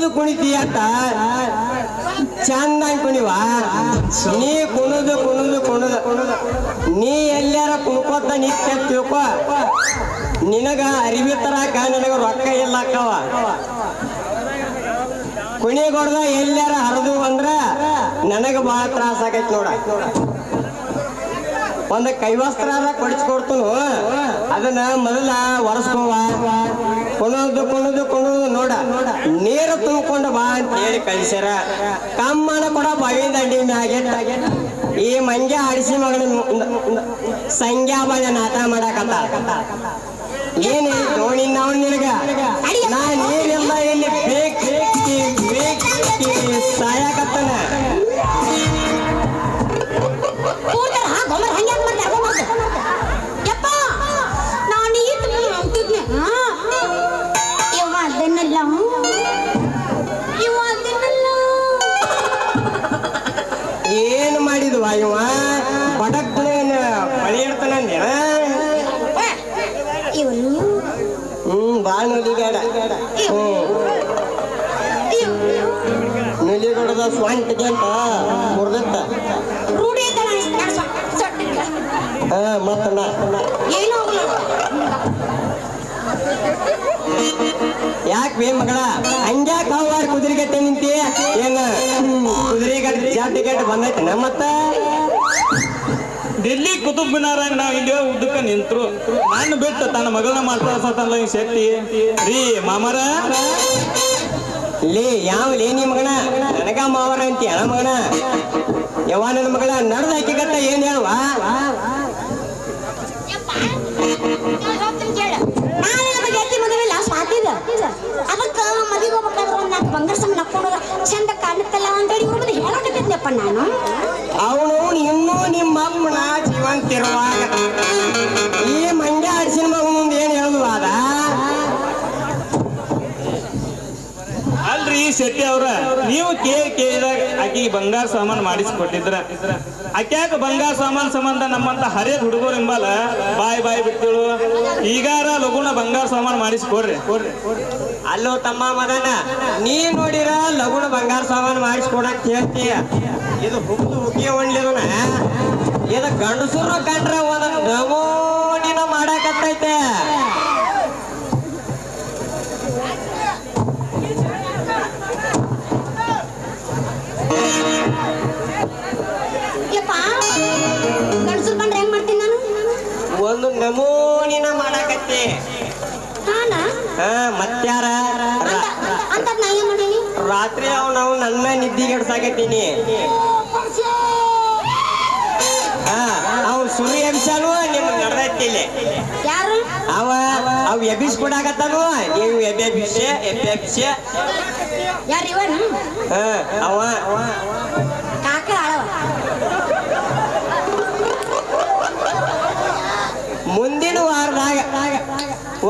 ಕುಣಿದು ಕುಣಿತೀಯ ಚಂದ ಕುಣಿವಾ? ನೀ ಕುಣದು ಕುಣದು ಕುಣುದು. ನೀ ಎಲ್ಲಾರ ಕುಣ್ಕೋತ ನಿತ್ಯ ತಿಳ್ಕೊ. ನಿನಗ ಅರಿವಿ ತರಾಕ ನನಗ ರೊಕ್ಕ ಇಲ್ಲ ಅಕ್ಕವ. ಕುಣಿಗೊಡ್ದ ಎಲ್ಲಾರ ಹರಿದು ಬಂದ್ರ ನನಗ ಬಹಳ ತ್ರಾಸ ಆಗೈತಿ ನೋಡ. ಒಂದ ಕೈವಸ್ತ್ರ ಕೊಡಿಸ್ಕೊಡ್ತು ಅದನ್ನ ಮೊದಲ ಒರೆಸ್ಕೋವ. ಕುಣದು ಕುಣದು ಕುಣದು ನೋಡ. ನೀರು ತುಂಬಿಕೊಂಡು ಬಾ ಅಂತ ಹೇಳಿ ಕಳಿಸ್ಯಾರ. ಕಮ್ಮನ ಕೂಡ ಬಾವಿ ದಂಡಿ ಮ್ಯಾಗೆ ಈ ಮಂಗ್ಯ ಆಡಿಸಿ ಮಗಳ ಸಂಗ್ಯಾ ಬಳ ನಾಟ ಮಾಡಕತ್ತ. ಏನೇ ದೋಣಿ ನಾವು ನಿನಗ? ನಾ ನೀರಿಲ್ಲ ಇಲ್ಲಿ ಬೇಕ್? ಮಾಡಿದ್ವ ಇವ. ಹ್ಮ್. ಬಾಳ್ ನುಲಿಗಡದ ಸ್ವಂಟಿಗೆ ಅಂತ ಮುರ್ದತ್ತ. ಹಾ ಮತ್ತ ಯಾಕ್ ಬೇ ಮಗಳ? ಹಂಗ್ಯಾಕ ಹವಾರ ಕುದುರೆಗಟ್ಟೆ ನಿಂತಿ? ಏನ ಟಿಕೆಟ್ ಬಂದೈತೆ. ಮತ್ತೆ ಡೆಲ್ಲಿ ಕುತುಬ್ ಮಿನಾರ ನಾವು ಇಲ್ಲಿ ಉದ್ದಕ್ಕ ನಿಂತ್ರು. ನಾನು ಬಿಟ್ಟು ತನ್ನ ಮಗಳನ್ನ ಮಾಡ್ತಾ ಈ ಶಕ್ತಿ. ರೀ, ಮಾಮರ. ಲೇ, ಯಾವ ಲೇ ನೀ ಮಗನ? ನನಗ ಮಾವರ ಅಂತ ಹೇಳ ಮಗನ. ಯಾವ ನನ್ನ ಮಗಳ, ನಡ್ದ ಹಾಕಿಗತ್ತ ಏನ್ ಹೇಳುವ? ನಾನು? ಅವನು ಇನ್ನೂ ನಿಮ್ಮ ಅಮ್ಮನ ಜೀವಂತಿರುವಾಗ ಈ ಮಂಡ್ಯ ಅಡಿಸಿನ ಮಗು ಮುಂದೆ ಏನ್ ಹೇಳುದು ಅದ ಅಲ್ರಿ ಶೆಟ್ಟಿ ಅವ್ರ ನೀವು ಕೇ ಕೇಳಿದಾಗ ಆಕಿಗೆ ಬಂಗಾರ ಸಾಮಾನು ಮಾಡಿಸ್ಕೊಟ್ಟಿದ್ರ. ಆಕ್ಯಾಕ ಬಂಗಾರ ಸಾಮಾನು ಸಂಬಂಧ ನಮ್ಮಂತ ಹರೇ ಹುಡುಗರು ಎಂಬಲ್ಲ? ಬಾಯ್ ಬಾಯ್ ಬಿಡ್ತೀಳು. ಈಗಾರ ಲಗುಣ ಬಂಗಾರ ಸಾಮಾನು ಮಾಡಿಸ್ಕೊಡ್ರಿ. ಕೊಡ್ರಿ ಅಲ್ಲೋ ತಮ್ಮ ಮಗನ ನೀ ನೋಡಿರ ಲಗುಣ ಬಂಗಾರ ಸಾಮಾನು ಮಾಡಿಸ್ಕೊಡಕ್ ಹೇಳ್ತೀಯ ಇದು ಹುಗ್ದು ಹುಗ್ಗಿ ಒಳ್ಳೆದನ ಇದು ಗಂಡಸರು ಕಂಡ್ರ ಹೋದ ನಮೋನಿನ ಮಾಡಕತ್ತೈತೆ. ಒಂದು ನಮೂನಿನ ಮಾಡಾಕತ್ತೆ. ಹಾ ಮತ್ಯಾರ ರಾತ್ರಿ ಅವ್ ನಾವು ನನ್ನ ನಿದ್ದಿಗೆಡ್ಸಾಕತ್ತೀನಿ ಕೆಡ್ಸಾಕತ್ತೀನಿ. ಅವ್ ಸುರಿ ಎಬ್ಸಾನು ನಿಮ್ಗೆ ನಡ್ದೈತಿ ಇಲ್ಲಿ ಯಾರು? ಅವ ಅವ್ ಎಬಿಸ್ ಕೊಡಾಕತ್ತಾನು ನೀವು ಎಬ್ಬೆಬ್ಬಿಸೆ ಎಬ್ಬೆಬ್ಬಿಸೆ ಯಾರು ಇವನು? ಹ ಅವ.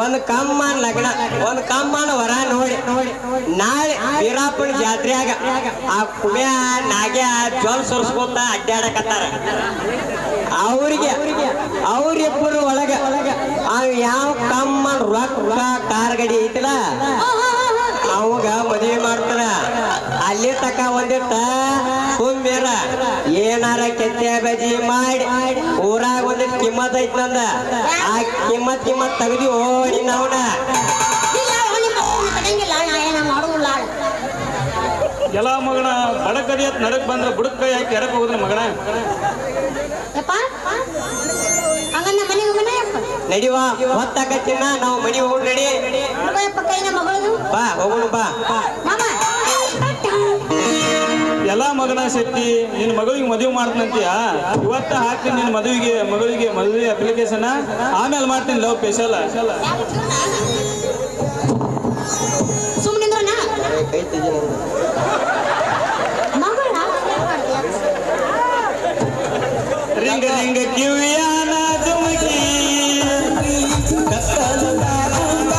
ಒಂದ್ ಕಮ್ಮ ಲಗ್ನ, ಒಂದ್ ಕಮ್ಮನ ವರ ನೋಡಿ. ನಾಳೆ ವೀರಾಪುರ ಜಾತ್ರೆಯಾಗ ಆ ಕುಮ್ಯ ನಾಗ್ಯ ಜೋಲ್ ಸುರ್ಸ್ಕೊತ ಅಡ್ಡಾಡಕತ್ತಾರ. ಅವ್ರಿಗೆ ಅವ್ರಿಬ್ಬರು ಒಳಗ ಆ ಯಾವ ಕಮ್ಮನ್ ರೊಕ್ಕ ಕಾರ್ ಗಡಿ ಐತಿಲ್ಲ, ಅವಾಗ ಮದುವೆ ಮಾಡ್ತಾರ. ಅಲ್ಲಿ ತಕ ಒಂದಿತ್ತ ಕುಂಬಿರ. ಏನಾರ ಕೆತ್ತೆ ಬಜಿ ಮಾಡಿ, ಊರಾಗ ಕಿಮ್ಮತ್ ಐತ್ ನಂದ. ಆ ಕಿಮ್ಮತ್ ಕಿಮ್ಮತ್ ತೆಗ್ದಿ ಓ ನಿನ್ನ ಇಲ್ಲ ನಿಮ್ಮ ಅವ್ವನ್ನ ಕಡೆಂಗಿಲ್ಲ ನಾ ಏನ ಮಾಡುವುಲ್ಲ ಎಲ್ಲ ಮಗನ ಬಡಕರಿಯತ್ ನಡಕ್ ಬಂದ್ರೆ ಬುಡಕ್ ಕೈ ಹಾಕಿ ಎರಕ್ ಹೋಗುದ್ರ ಮಗನ? ನಡಿವಾ ಹಂಗನ್ನ ಚಿನ್ನ ಹೋಗೋಣ ಯಪ್ಪ ನಡಿವ ಹೊತ್ತಾಕತ್ತಿನ ನಾವು ಮನಿ ಹೋಗ್ರಿ ನಡಿ. ಯಪ್ಪ ಕೈನ ಮಗಳದು. ಬಾ ಹೋಗೋಣ ಬಾ. ಮಗನ ಶಕ್ತಿ ನಿನ್ನ ಮಗಳಿಗೆ ಮದುವೆ ಮಾಡ್ತಂತೀಯ ಇವತ್ತ ಹಾಕ್ತೀನಿ ನಿನ್ನ ಮದುವೆಗೆ ಮಗಳಿಗೆ ಮದುವೆ ಅಪ್ಲಿಕೇಶನ್ ಆಮೇಲೆ ಮಾಡ್ತೀನಿ ಲವ್ ಸ್ಪೆಷಲ್ ರಿಂಗ ರಿಂಗ ಕಿವಿಯ